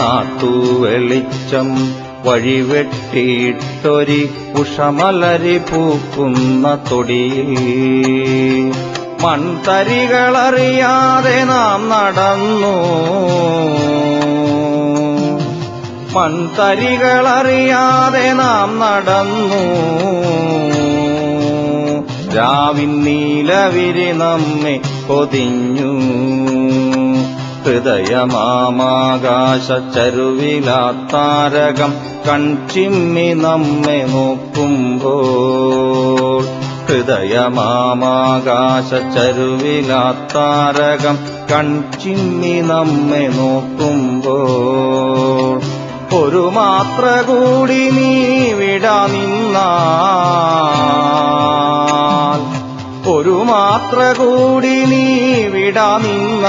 നാട്ടുവെളിച്ചം വഴിവെട്ടിയിട്ടൊരി ഉഷമലരി പൂക്കുന്ന തൊടിയിൽ. മൺതരികളറിയാതെ നാം നടന്നു. മൺതരികളറിയാതെ നാം നടന്നു. രാവിൻ നീലവിരി നമ്മെ പൊതിഞ്ഞു. ഹൃദയമാകാശ ചരുവിലാത്താരകം കൺചിമ്മി നമ്മെ നോക്കുമ്പോൾ. ഹൃദയമാമാകാശച്ചരുവിലാത്താരകം കൺചിമ്മി നമ്മെ നോക്കുമ്പോൾ. ഒരു മാത്ര കൂടി നീ വിടാ നിന്നാൽ ഒരു മാത്ര കൂടി നീ വിടാ നിന്നാൽ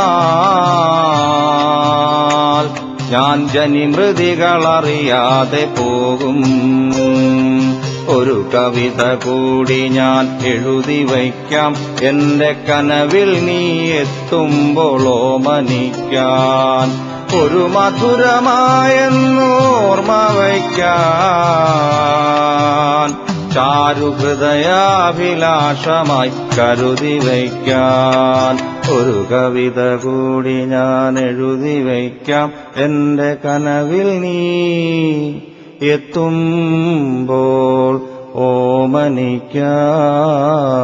ഞാൻ ജനിമൃതികളറിയാതെ പോകും. ഒരു കവിത കൂടി ഞാൻ എഴുതി വയ്ക്കാം. എന്റെ കനവിൽ നീ എത്തുമ്പോളോ മനിക്കാൻ ഒരു മധുരമായെന്നോർമ്മ വയ്ക്കാൻ ചാരുഹൃദയാഭിലാഷമായി കരുതി വയ്ക്കാൻ. ഒരു കവിത കൂടി ഞാൻ എഴുതി വയ്ക്കാം. എന്റെ കനവിൽ നീ എത്തുമ്പോൾ ഓമനിക്കാൻ.